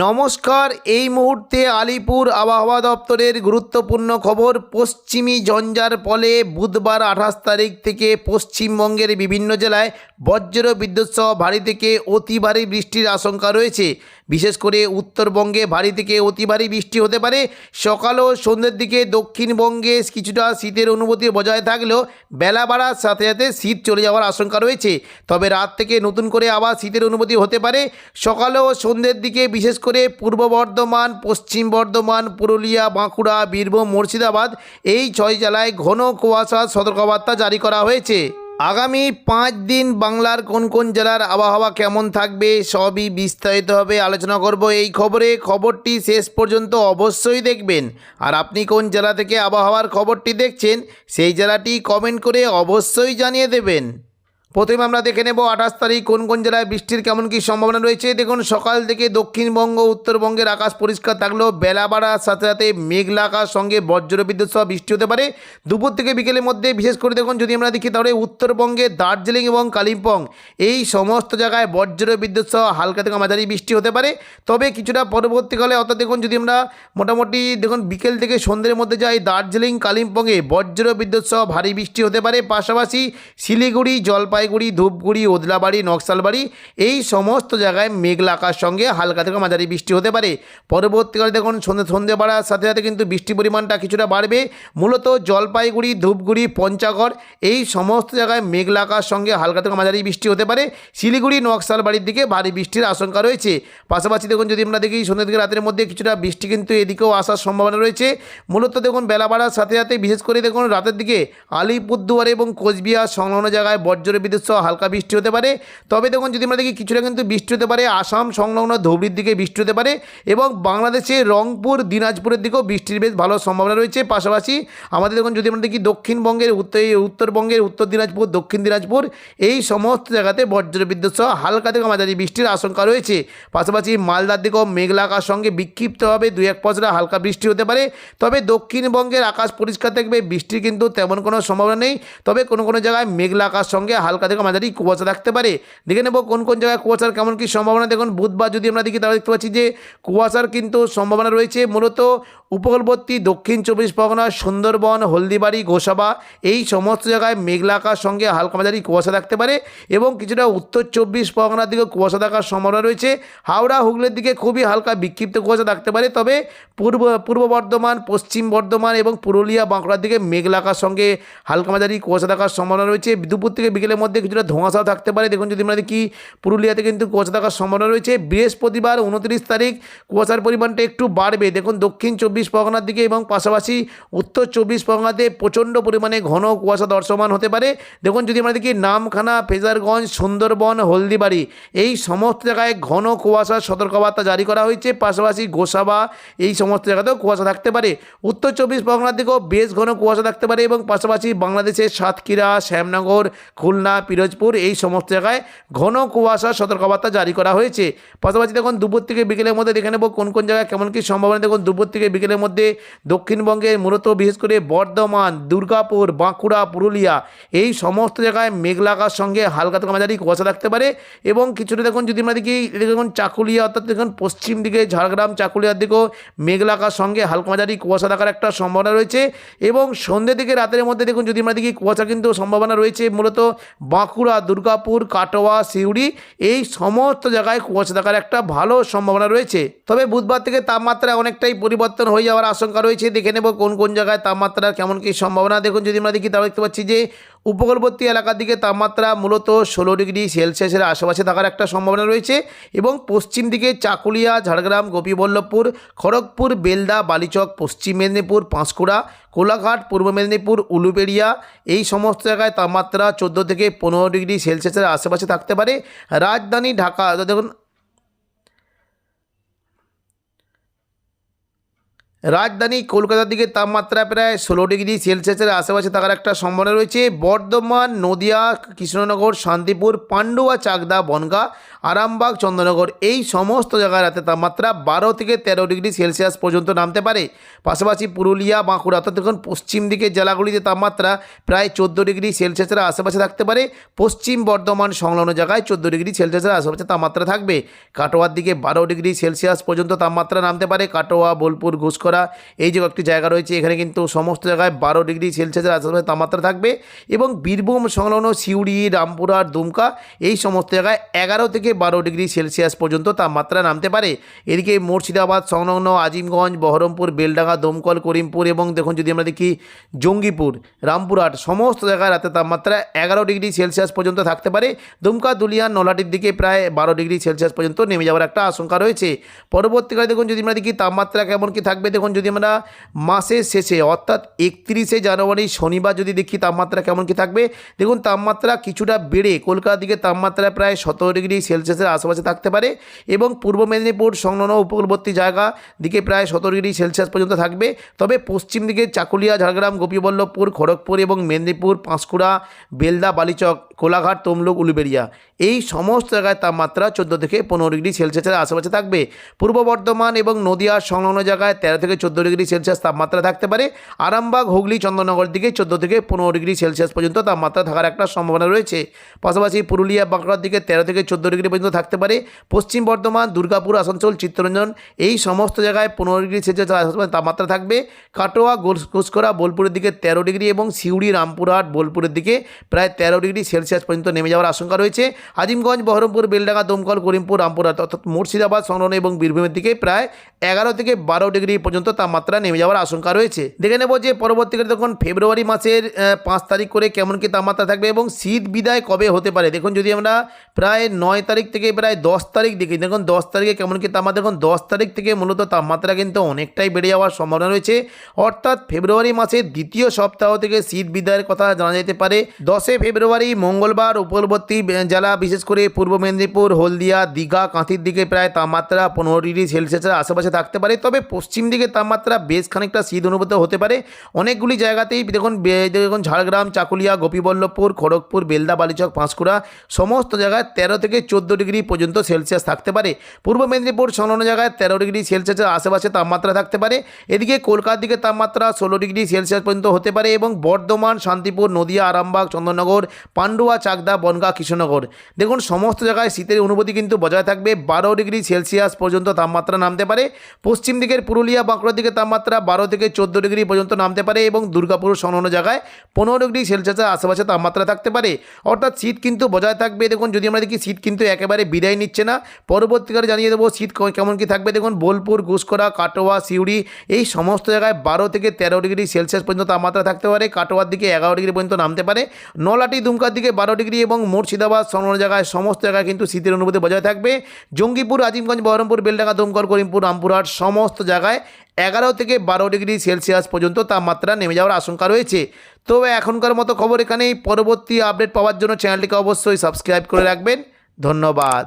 নমস্কার, এই মুহূর্তে আলিপুর আবহাওয়া দপ্তরের গুরুত্বপূর্ণ খবর, পশ্চিমী ঝঞ্ঝার ফলে বুধবার আঠাশ তারিখ থেকে পশ্চিমবঙ্গের বিভিন্ন জেলায় বজ্র বিদ্যুৎ সহ ভারী থেকে অতি ভারী বৃষ্টির আশঙ্কা রয়েছে। বিশেষ করে উত্তরবঙ্গে ভারী থেকে অতি ভারী বৃষ্টি হতে পারে। সকাল ও সন্ধ্যের দিকে দক্ষিণবঙ্গে কিছুটা শীতের অনুভূতি বজায় থাকলেও বেলা বাড়ার সাথে সাথে শীত চলে যাওয়ার আশঙ্কা রয়েছে। তবে রাত থেকে নতুন করে আবার শীতের অনুভূতি হতে পারে। সকাল ও সন্ধ্যের দিকে বিশেষ করে পূর্ব বর্ধমান, পশ্চিম বর্ধমান, পুরুলিয়া, বাঁকুড়া, বীরভূম, মুর্শিদাবাদ এই ছয় জেলায় ঘন কুয়াশা সতর্কবার্তা জারি করা হয়েছে। আগামী পাঁচ দিন বাংলার কোন কোন জেলার আবহাওয়া কেমন থাকবে সবই বিস্তারিতভাবে আলোচনা করব এই খবরে। খবরটি শেষ পর্যন্ত অবশ্যই দেখবেন। আর আপনি কোন জেলা থেকে আবহাওয়ার খবরটি দেখছেন সেই জেলাটি কমেন্ট করে অবশ্যই জানিয়ে দেবেন। প্রথমে আমরা দেখে নেব আঠাশ তারিখ কোন কোন জেলায় বৃষ্টির কেমন কী সম্ভাবনা রয়েছে। দেখুন, সকাল থেকে দক্ষিণবঙ্গ, উত্তরবঙ্গের আকাশ পরিষ্কার থাকলেও বেলা বাড়ার সাথে সাথে মেঘলা আকাশ, সঙ্গে বজ্রবিদ্যুৎ সহ বৃষ্টি হতে পারে। দুপুর থেকে বিকেলের মধ্যে, বিশেষ করে দেখুন, যদি আমরা দেখি তাহলে উত্তরবঙ্গে দার্জিলিং এবং কালিম্পং, এই সমস্ত জায়গায় বজ্র বিদ্যুৎ সহ হালকা থেকে মাঝারি বৃষ্টি হতে পারে। তবে কিছুটা পরবর্তীকালে, অর্থাৎ দেখুন, যদি আমরা মোটামুটি দেখুন, বিকেল থেকে সন্ধ্যের মধ্যে যাই, দার্জিলিং, কালিম্পংয়ে বজ্র বিদ্যুৎ সহ ভারী বৃষ্টি হতে পারে। পাশাপাশি শিলিগুড়ি জলপাইগুড়ি, ধূপগুড়ি, ওদলাবাড়ি, নকশালবাড়ি এই সমস্ত জায়গায় মেঘলা আকাশ সঙ্গে হালকা থেকে মাঝারি বৃষ্টি হতে পারে। পরবর্তীকালে দেখুন সন্ধে সন্ধে বাড়ার সাথে সাথে কিন্তু বৃষ্টি পরিমাণটা কিছুটা বাড়বে। মূলত জলপাইগুড়ি, ধূপগুড়ি, পঞ্চাগড় এই সমস্ত জায়গায় মেঘলা আকাশ সঙ্গে হালকা থেকে মাঝারি বৃষ্টি হতে পারে। শিলিগুড়ি, নকশালবাড়ির দিকে ভারী বৃষ্টির আশঙ্কা রয়েছে। পাশাপাশি দেখুন যদি আমরা দেখি সন্ধ্যে থেকে রাতের মধ্যে কিছুটা বৃষ্টি কিন্তু এদিকেও আসার সম্ভাবনা রয়েছে। মূলত দেখুন বেলা বাড়ার সাথে সাথে বিশেষ করে দেখুন রাতের দিকে আলিপুরদুয়ার এবং কোচবিহার সংলগ্ন জায়গায় বজ্র বিদ্যুৎ সহ হালকা বৃষ্টি হতে পারে। তবে দেখুন, যদি আমরা দেখি, কিছুটা কিন্তু বৃষ্টি হতে পারে। আসাম সংলগ্ন ধুবড়ির দিকে বৃষ্টি হতে পারে এবং বাংলাদেশে রংপুর, দিনাজপুরের দিকেও বৃষ্টির বেশ ভালো সম্ভাবনা রয়েছে। পাশাপাশি আমাদের দেখুন, যদি আমরা দেখি, দক্ষিণবঙ্গের উত্তর উত্তরবঙ্গের উত্তর দিনাজপুর, দক্ষিণ দিনাজপুর, এই সমস্ত জায়গাতে বজ্র বিদ্যুৎ সহ হালকা থেকে মাঝারি বৃষ্টির আশঙ্কা রয়েছে। পাশাপাশি মালদার দিকেও মেঘলা সঙ্গে বিক্ষিপ্তভাবে দুই এক পশলা হালকা বৃষ্টি হতে পারে। তবে দক্ষিণবঙ্গের আকাশ পরিষ্কার থাকবে, বৃষ্টির কিন্তু তেমন কোনো সম্ভাবনা নেই। তবে কোনো কোনো জায়গায় মেঘলা আকাশ সঙ্গে হালকা থেকে মাঝারি কুয়াশা থাকতে পারে। দেখে নেব কোন কোন জায়গায় কুয়াশার কেমন কী সম্ভাবনা। দেখুন, বুধবার যদি আমরা দেখি, তাহলে দেখতে পাচ্ছি যে কুয়াশার কিন্তু সম্ভাবনা রয়েছে। মূলত উপকূলবর্তী দক্ষিণ চব্বিশ পরগনা সুন্দরবন, হলদিবাড়ি, গোসাবা, এই সমস্ত জায়গায় মেঘলা আকাশ সঙ্গে হালকা মাঝারি কুয়াশা থাকতে পারে এবং কিছুটা উত্তর চব্বিশ পরগনার দিকে কুয়াশা থাকার সম্ভাবনা রয়েছে। হাওড়া, হুগলির দিকে খুবই হালকা বিক্ষিপ্ত কুয়াশা থাকতে পারে, তবে পূর্ব পূর্ব বর্ধমান, পশ্চিম বর্ধমান এবং পুরুলিয়া, বাঁকুড়ার দিকে মেঘলা আকাশ সঙ্গে হালকা মাঝারি কুয়াশা থাকার সম্ভাবনা রয়েছে। দুপুর থেকে বিকেলের মধ্যে কিছুটা ধোঁয়াশাও থাকতে পারে। দেখুন যদি আমরা দেখি, পুরুলিয়াতে কিন্তু কুয়াশা থাকার সম্ভাবনা রয়েছে। বৃহস্পতিবার উনত্রিশ তারিখ কুয়াশার পরিমাণটা একটু বাড়বে। দেখুন দক্ষিণ চব্বিশ পরগনার দিকে এবং পাশাপাশি উত্তর চব্বিশ পরগনাতে প্রচণ্ড পরিমাণে ঘন কুয়াশা দর্শমান হতে পারে। দেখুন যদি আমরা দেখি, নামখানা, ফেজারগঞ্জ, সুন্দরবন, হলদিবাড়ি, এই সমস্ত জায়গায় ঘন কুয়াশার সতর্কবার্তা জারি করা হয়েছে। পাশাপাশি গোসাবা, এই সমস্ত জায়গাতেও কুয়াশা থাকতে পারে। উত্তর চব্বিশ পরগনার দিকেও বেশ ঘন কুয়াশা থাকতে পারে এবং পাশাপাশি বাংলাদেশের সাতক্ষীরা, শ্যামনগর, খুলনা পিরোজপুর, এই সমস্ত জায়গায় ঘন কুয়াশার সতর্কবার্তা জারি করা হয়েছে। পাশাপাশি দেখুন, দুপুর থেকে বিকেলের মধ্যে দেখে নেব কোন কোন জায়গায় কেমন কী সম্ভাবনা। দেখুন, দুপুর থেকে বিকেলের মধ্যে দক্ষিণবঙ্গে মূলত বিশেষ করে বর্ধমান, দুর্গাপুর, বাঁকুড়া, পুরুলিয়া, এই সমস্ত জায়গায় মেঘলা আকাশ সঙ্গে হালকা থেকে মাঝারি কুয়াশা থাকতে পারে। এবং কিছুটা দেখুন, যদি আমরা দেখি, দেখুন চাকুলিয়া, অর্থাৎ দেখুন পশ্চিম দিকে, ঝাড়গ্রাম, চাকুলিয়ার দিকেও মেঘলা আকাশ সঙ্গে হালকা মাঝারি কুয়াশা থাকার একটা সম্ভাবনা রয়েছে। এবং সন্ধ্যে থেকে রাতের মধ্যে দেখুন, যদি আমরা দেখি, কুয়াশা কিন্তু সম্ভাবনা রয়েছে মূলত বাঁকুড়া, দুর্গাপুর, কাটোয়া, সিউড়ি এই সমস্ত জায়গায় কুয়াশা থাকার একটা ভালো সম্ভাবনা রয়েছে। তবে বুধবার থেকে তাপমাত্রা অনেকটাই পরিবর্তন হয়ে যাওয়ার আশঙ্কা রয়েছে। দেখে নেব কোন কোন জায়গায় তাপমাত্রার কেমন কী সম্ভাবনা। দেখুন, যদি আমরা দেখি তাহলে দেখতে পাচ্ছি যে উপকূলবর্তী এলাকার দিকে তাপমাত্রা মূলত ষোলো ডিগ্রি সেলসিয়াসের আশেপাশে থাকার একটা সম্ভাবনা রয়েছে এবং পশ্চিম দিকে চাকুলিয়া, ঝাড়গ্রাম, গোপীবল্লভপুর, খড়গপুর, বেলদা, বালিচক, পশ্চিম মেদিনীপুর, পাঁশকুড়া, কোলাঘাট, পূর্ব মেদিনীপুর, উলুবেড়িয়া, এই সমস্ত জায়গায় তাপমাত্রা চোদ্দ থেকে পনেরো ডিগ্রি সেলসিয়াসের আশেপাশে থাকতে পারে। রাজধানী ঢাকা দেখুন রাজধানী কলকাতার দিকে তাপমাত্রা প্রায় ষোলো ডিগ্রি সেলসিয়াসের আশেপাশে থাকার একটা সম্ভাবনা রয়েছে। বর্ধমান, নদিয়া, কৃষ্ণনগর, শান্তিপুর, পান্ডুয়া, চাকদা, বনগা, আরামবাগ, চন্দ্রনগর এই সমস্ত জায়গায় রাতে তাপমাত্রা বারো থেকে তেরো ডিগ্রি সেলসিয়াস পর্যন্ত নামতে পারে। পাশাপাশি পুরুলিয়া, বাঁকুড়া, অর্থাৎ দেখুন, পশ্চিম দিকের জেলাগুলিতে তাপমাত্রা প্রায় চোদ্দ ডিগ্রি সেলসিয়াসের আশেপাশে থাকতে পারে। পশ্চিম বর্ধমান সংলগ্ন জায়গায় চোদ্দ ডিগ্রি সেলসিয়াসের আশেপাশে তাপমাত্রা থাকবে। কাটোয়ার দিকে বারো ডিগ্রি সেলসিয়াস পর্যন্ত তাপমাত্রা নামতে পারে। কাটোয়া, বোলপুর ঘুষকরা এই যে কয়েকটি জায়গা রয়েছে, এখানে কিন্তু সমস্ত জায়গায় বারো ডিগ্রি সেলসিয়াসের আশেপাশে তাপমাত্রা থাকবে এবং বীরভূম, সংলগ্ন সিউড়ি রামপুরহাট দুমকা, এই সমস্ত জায়গায় এগারো থেকে বারো ডিগ্রি সেলসিয়াস পর্যন্ত তাপমাত্রা নামতে পারে। এদিকে মুর্শিদাবাদ, সংলগ্ন আজিমগঞ্জ, বহরমপুর, বেলডাঙ্গা, দমকল, করিমপুর এবং দেখুন যদি আমরা দেখি জঙ্গিপুর, রামপুরহাট, সমস্ত জায়গায় রাতে তাপমাত্রা এগারো ডিগ্রি সেলসিয়াস পর্যন্ত থাকতে পারে। দুমকা দুলিয়ান নলাটির দিকে প্রায় বারো ডিগ্রি সেলসিয়াস পর্যন্ত নেমে যাওয়ার একটা আশঙ্কা রয়েছে। পরবর্তীকালে দেখুন যদি আমরা দেখি তাপমাত্রা কেমন কি থাকবে দেখুন, যদি আমরা মাসের শেষে, অর্থাৎ একত্রিশে জানুয়ারি শনিবার যদি দেখি, তাপমাত্রা কেমন কি থাকবে? দেখুন, তাপমাত্রা কিছুটা বেড়ে কলকাতার দিকে তাপমাত্রা প্রায় সতেরো ডিগ্রি সেলসিয়াসের আশেপাশে থাকতে পারে এবং পূর্ব মেদিনীপুর সংলগ্ন উপকূলবর্তী জায়গা দিকে প্রায় সতেরো ডিগ্রি সেলসিয়াস পর্যন্ত থাকবে। তবে পশ্চিম দিকে চাকুলিয়া, ঝাড়গ্রাম, গোপীবল্লভপুর, খড়গপুর এবং মেদিনীপুর, পাঁশকুড়া, বেলদা, বালিচক কোলাঘাট, তমলুক, উলুবেড়িয়া। এই সমস্ত জায়গায় তাপমাত্রা চোদ্দ থেকে পনেরো ডিগ্রি সেলসিয়াসের আশেপাশে থাকবে। পূর্ব বর্ধমান এবং নদিয়ার সংলগ্ন জায়গায় তেরো থেকে চোদ্দ ডিগ্রি সেলসিয়াস তাপমাত্রা থাকতে পারে। আরামবাগ, হুগলি চন্দ্রনগর দিকে চোদ্দ থেকে পনেরো ডিগ্রি সেলসিয়াস পর্যন্ত তাপমাত্রা থাকার একটা সম্ভাবনা রয়েছে। পাশাপাশি পুরুলিয়া, বাঁকুড়ার দিকে তেরো থেকে চোদ্দ ডিগ্রি পর্যন্ত থাকতে পারে। পশ্চিম বর্ধমান, দুর্গাপুর, আসানসোল, চিত্তরঞ্জন এই সমস্ত জায়গায় পনেরো ডিগ্রি সেলসিয়াস তাপমাত্রা থাকবে। কাটোয়া ঘুষকরা বোলপুরের দিকে তেরো ডিগ্রি এবং সিউড়ি, রামপুরহাট, বোলপুরের দিকে প্রায় তেরো ডিগ্রি সেলসিয়াস পর্যন্ত নেমে যাওয়ার আশঙ্কা রয়েছে। আজিমগঞ্জ, বহরমপুর, বেলডাঙ্গা, দমকল, করিমপুর রামপুরহাট অর্থাৎ মুর্শিদাবাদ সংলগ্ন এবং বীরভূমের দিকে প্রায় এগারো থেকে বারো ডিগ্রি পর্যন্ত তাপমাত্রা নেমে যাওয়ার আশঙ্কা রয়েছে। দেখে নেব যে পরবর্তীকালে তখন ফেব্রুয়ারি মাসের পাঁচ তারিখ করে কেমন কি তাপমাত্রা থাকবে এবং শীত বিদায় কবে হতে পারে? দেখুন, যদি আমরা প্রায় নয় তারিখ থেকে প্রায় দশ তারিখ দেখি, দেখুন, দশ তারিখে কেমন কি তাপমাত্রা, দেখুন, দশ তারিখ থেকে মূলত তাপমাত্রা কিন্তু অনেকটাই বেড়ে যাওয়ার সম্ভাবনা রয়েছে। অর্থাৎ ফেব্রুয়ারি মাসের দ্বিতীয় সপ্তাহ থেকে শীত বিদায়ের কথা জানা যেতে পারে। দশে ফেব্রুয়ারি মঙ্গলবার উপকূলবর্তী জেলা, বিশেষ করে পূর্ব মেদিনীপুর, হলদিয়া, দীঘা, কাঁথির দিকে প্রায় তাপমাত্রা পনেরো ডিগ্রি সেলসিয়াসের আশেপাশে থাকতে পারে। তবে পশ্চিম দিকে তাপমাত্রা বেশ খানিকটা শীত অনুভূত হতে পারে। অনেকগুলি জায়গাতেই দেখুন দেখুন ঝাড়গ্রাম, চাকুলিয়া, গোপীবল্লভপুর, খড়গপুর, বেলদা, বালিচক, পাঁশকুড়া সমস্ত জায়গায় তেরো থেকে চোদ্দ ডিগ্রি পর্যন্ত সেলসিয়াস থাকতে পারে। পূর্ব মেদিনীপুর সংলগ্ন জায়গায় তেরো ডিগ্রি সেলসিয়াসের আশেপাশে তাপমাত্রা থাকতে পারে। এদিকে কলকাতার দিকে তাপমাত্রা ষোলো ডিগ্রি সেলসিয়াস পর্যন্ত হতে পারে এবং বর্ধমান, শান্তিপুর, নদিয়া, আরামবাগ চন্দননগর পান্ডুয়া চাকদা, বনগা কৃষ্ণনগর দেখুন, সমস্ত জায়গায় শীতের অনুভূতি কিন্তু বজায় থাকবে। বারো ডিগ্রি সেলসিয়াস পর্যন্ত তাপমাত্রা নামতে পারে। পশ্চিম দিকের পুরুলিয়া, বাঁকুড়ার দিকে তাপমাত্রা বারো থেকে চোদ্দ ডিগ্রি পর্যন্ত নামতে পারে এবং দুর্গাপুর সংলগ্ন জায়গায় পনেরো ডিগ্রি সেলসিয়াসের আশেপাশে তাপমাত্রা থাকতে পারে। অর্থাৎ শীত কিন্তু বজায় থাকবে। দেখুন, যদি আমরা দেখি, শীত কিন্তু একেবারে বিদায় নিচ্ছে না। পরবর্তীকালে জানিয়ে দেবো, শীত কেমন কি থাকবে? দেখুন, বোলপুর ঘুষকরা কাটোয়া, সিউড়ি, এই সমস্ত জায়গায় বারো থেকে তেরো ডিগ্রি সেলসিয়াস পর্যন্ত তাপমাত্রা থাকতে পারে। কাটোয়ার দিকে এগারো ডিগ্রি পর্যন্ত নামতে পারে। নলাটি, দুমকার দিকে বারো ডিগ্রি এবং মুর্শিদাবাদ সংলগ্ন জায়গায় সমস্ত জায়গায় কিন্তু শীতের অনুভূতি বজায় থাকবে। জঙ্গিপুর, আজিমগঞ্জ, বহরমপুর, বেলডাঙ্গা দমকল করিমপুর, রামপুরহাট সমস্ত জায়গায় এগারো থেকে বারো ডিগ্রি সেলসিয়াস পর্যন্ত তাপমাত্রা নেমে যাওয়ার আশঙ্কা রয়েছে। তবে এখনকার মতো খবর এখানেই। পরবর্তী আপডেট পাওয়ার জন্য চ্যানেলটিকে অবশ্যই সাবস্ক্রাইব করে রাখবেন। ধন্যবাদ।